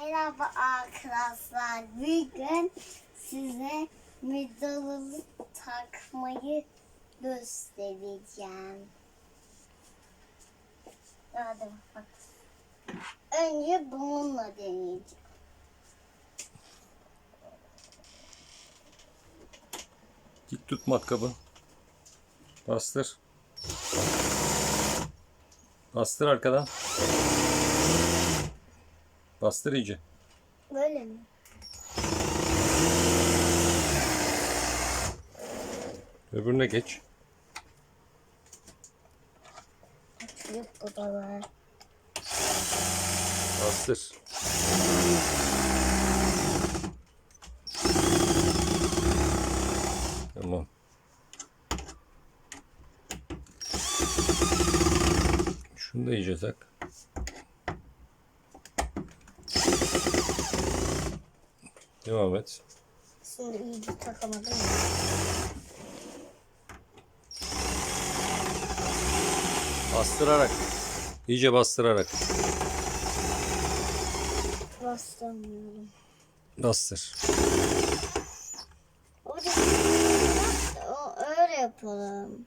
Merhaba arkadaşlar. Bugün size müdahale takmayı göstereceğim. Hadi bak. Önce bununla deneyeceğim. Dik tut matkabı. Bastır. Bastır arkadan. Bastır iyice. Böyle mi? Öbürüne geç. Yok var. Bastır. Tamam. Şunu da iyice tak. Devam et. Şimdi iyice takamadım. Bastırarak. İyice bastırarak. Bastamıyorum. Bastır. Hocam o öyle yapalım.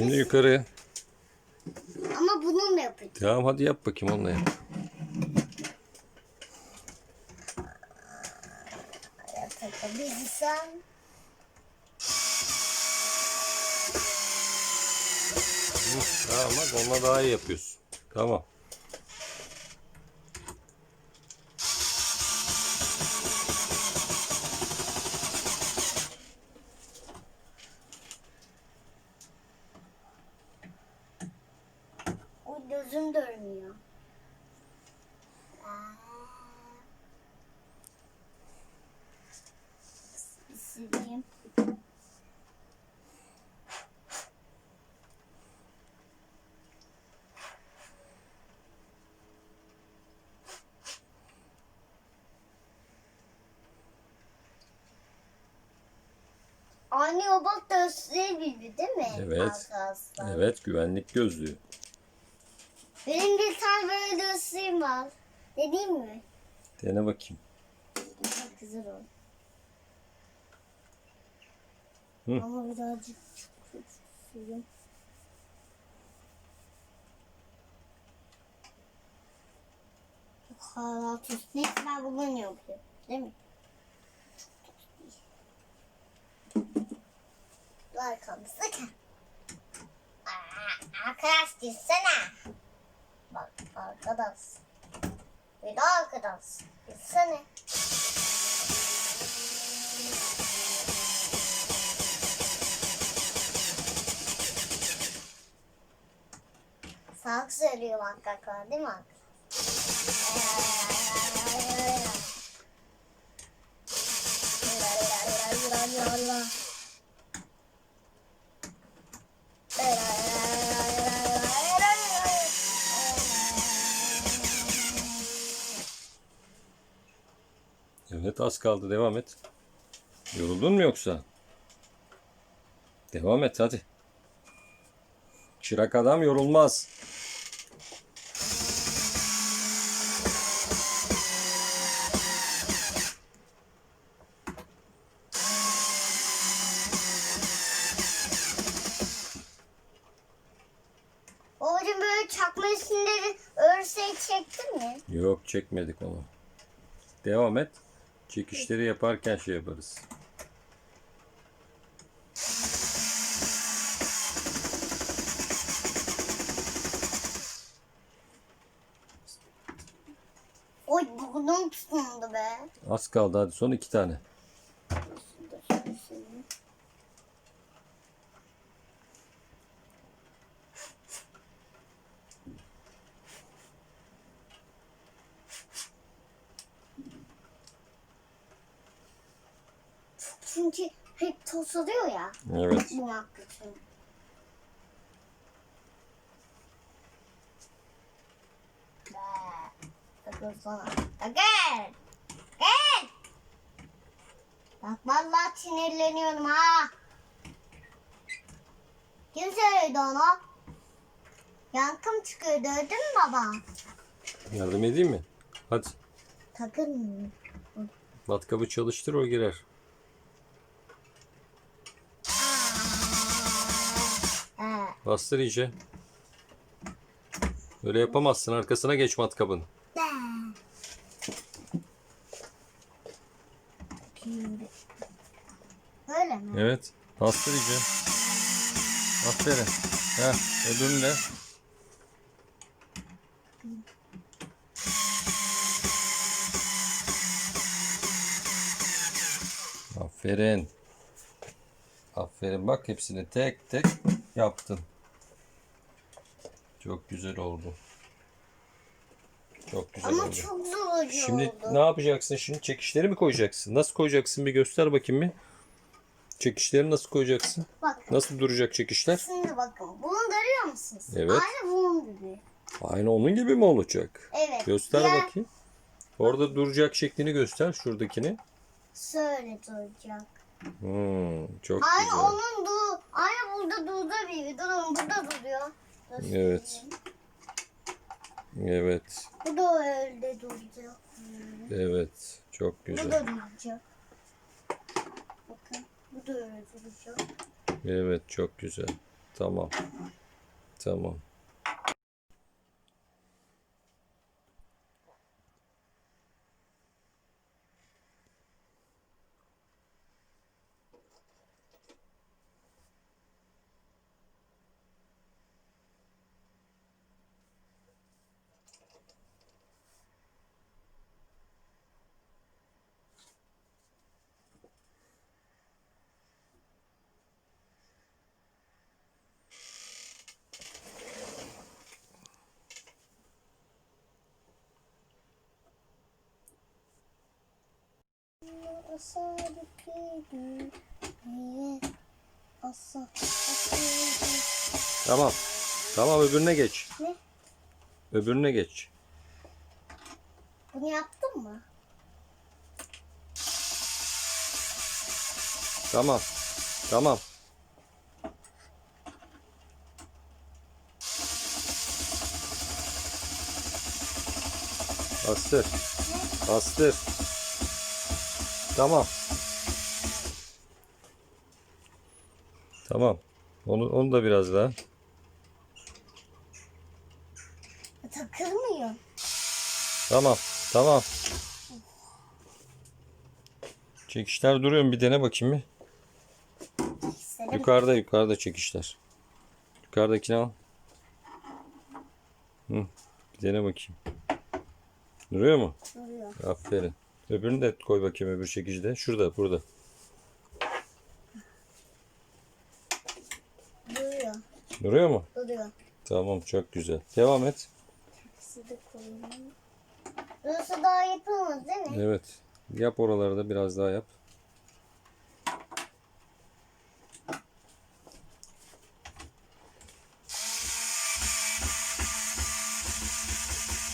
Şimdi yukarı. Ama bununla yapacağım. Tamam hadi yap bakayım onunla yap. Takabilirsem. Hı, Tamam bak onunla daha iyi yapıyorsun. Tamam. Gözüm görmüyor. Aa. Sileyim. Anne o bak gösteri gibi değil mi? Evet. Arkadaşlar? Evet güvenlik gözlüğü. Benim bir tane böyle göstereyim var. Dediğim mi? Dene bakayım. Çok güzel oldu. Hı. Ama birazcık çok suyum. Tuz. Neyse ben bugün yapıyorum. Değil mi? Dur arkamı sakın. Aa, Arkadaş gitsene. Bak arkadaş. Bir de arkadaş. Gitsene. Sağlık söylüyor makkaklar değil mi arkadaşlar? Evet az kaldı devam et. Yoruldun mu yoksa? Devam et hadi. Çırak adam yorulmaz. Babacım böyle çakma üstünde örsek çektin mi? Yok çekmedik onu. Devam et. Çekişleri yaparken şey yaparız. Oy burnum tutuldu be. Az kaldı hadi son iki tane. Oluyor ya. Evet. Bu haklısın. Sakın sana. Gel. Gel. Bak vallahi sinirleniyorum ha. Kim söyledi onu? Yankım çıkıyor gördün mü baba? Yardım edeyim mi? Hadi. Takılmıyor. Matkabı çalıştır o girer. Bastır iyice. Öyle yapamazsın. Arkasına geç matkabın. Öyle mi? Evet. Bastır iyice. Aferin. Heh, öbürünü de. Aferin. Aferin. Bak hepsini tek tek yaptın. Çok güzel oldu. Çok güzel Ama oldu. çok zor Şimdi oldu. ne yapacaksın? Şimdi çekişleri mi koyacaksın? Nasıl koyacaksın? Bir göster bakayım bir. Çekişleri nasıl koyacaksın? Bak Nasıl duracak çekişler? şimdi bakın. Bunu görüyor musunuz? Evet. Aynı bunun gibi. Aynı onun gibi mi olacak? Evet. Göster diğer bakayım. Orada duracak şeklini göster şuradakini. Şöyle duracak. Hmm, çok Aynı güzel. onun du aynı burada durdu bir. Durun burada duruyor. Göstereyim. Evet. Evet. Bu da öyle duracak. Evet. Çok Bu güzel. da duracak. Bakın. Bu da öyle duracak. Evet, çok güzel. Tamam. Tamam. Tamam. Tamam öbürüne geç. Ne? Öbürüne geç. Bunu yaptın mı? Tamam. Tamam. Bastır. Bastır. Tamam. Tamam. Onu onu da biraz daha. Takılmıyor. Tamam. Tamam. Çekişler duruyor mu? Bir dene bakayım bir. Yukarıda yukarıda çekişler. Yukarıdakini al. Hı, bir dene bakayım. Duruyor mu? Duruyor. Aferin. Öbürünü de koy bakayım öbür çekici de. Şurada burada. Duruyor. Duruyor mu? Duruyor. Tamam çok güzel. Devam et. Koyayım. Burası daha yapılmaz değil mi? Evet. Yap oraları da biraz daha yap.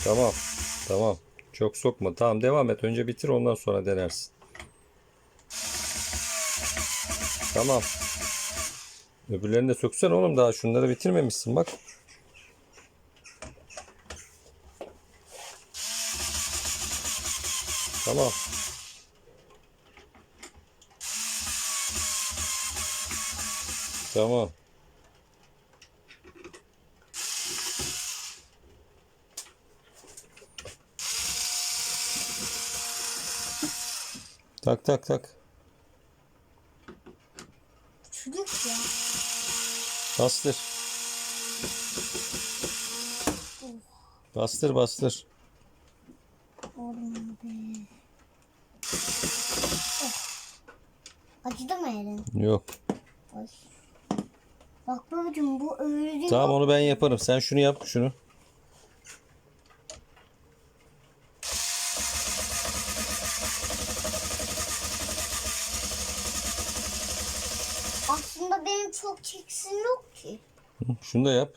Tamam. Tamam. Çok sokma. Tamam devam et. Önce bitir ondan sonra denersin. Tamam. Öbürlerini de söksen oğlum daha şunları bitirmemişsin bak. Tamam. Tamam. Tak tak tak. Çocuk ya. Bastır. Bastır bastır. Olmadı. Oh. Acıdı mı elin? Yok. Bak babacığım bu öyle değil. Tamam onu ben yaparım. Sen şunu yap şunu. Çeksim yok ki. Şunu da yap.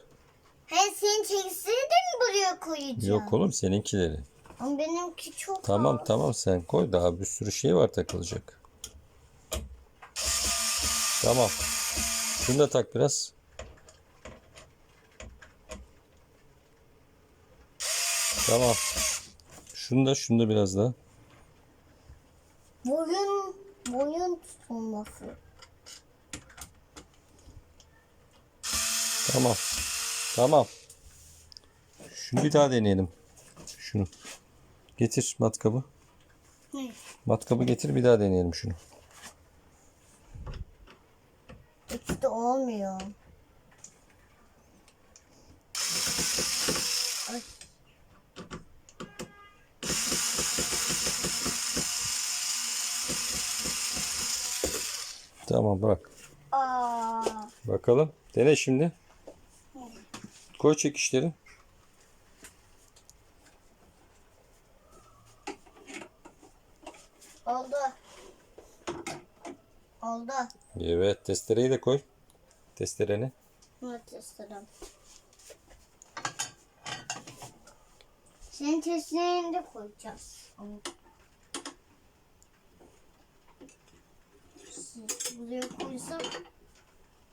He senin çekisini de mi buraya koyacağım? Yok oğlum seninkileri. Ama benimki çok Tamam az. tamam sen koy daha bir sürü şey var takılacak. Tamam. Şunu da tak biraz. Tamam. Şunu da şunu da biraz daha. Boyun, boyun tutulması. Tamam. Tamam. Şunu bir daha deneyelim. Şunu. Getir matkabı. Ne? Matkabı getir bir daha deneyelim şunu. İkisi de olmuyor. Ay. Tamam bırak. Aa, Bakalım. Dene şimdi. Koy çekişleri. oldu. Oldu. Evet testereyi de koy. Testereni. Evet istedim. Senin testlerini de koyacağız. Buraya koysam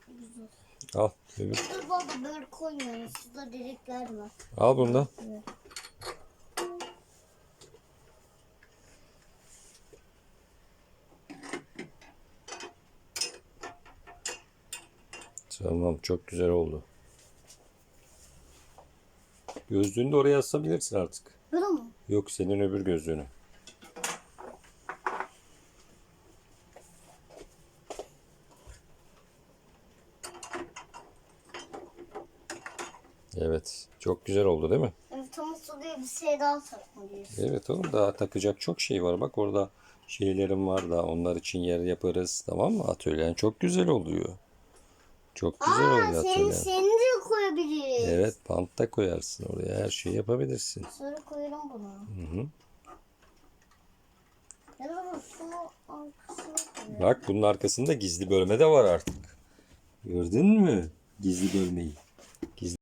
güzel. Al. öbür- Dur baba böyle koymuyorum. Şurada delikler var. Al bunu da. Evet. Tamam çok güzel oldu. Gözlüğünü de oraya asabilirsin artık. Burada mı? Yok senin öbür gözlüğünü. Evet. Çok güzel oldu değil mi? Evet tam diye bir şey daha takmalıyız. Evet oğlum daha takacak çok şey var. Bak orada şeylerim var da onlar için yer yaparız. Tamam mı? Atölyen çok güzel oluyor. Çok güzel Aa oluyor senin, atölyen. seni de koyabiliriz. Evet pant da koyarsın oraya. Her şeyi yapabilirsin. Sonra koyalım bunu. Hı hı. Bak bunun arkasında gizli bölme de var artık. Gördün mü? Gizli bölmeyi.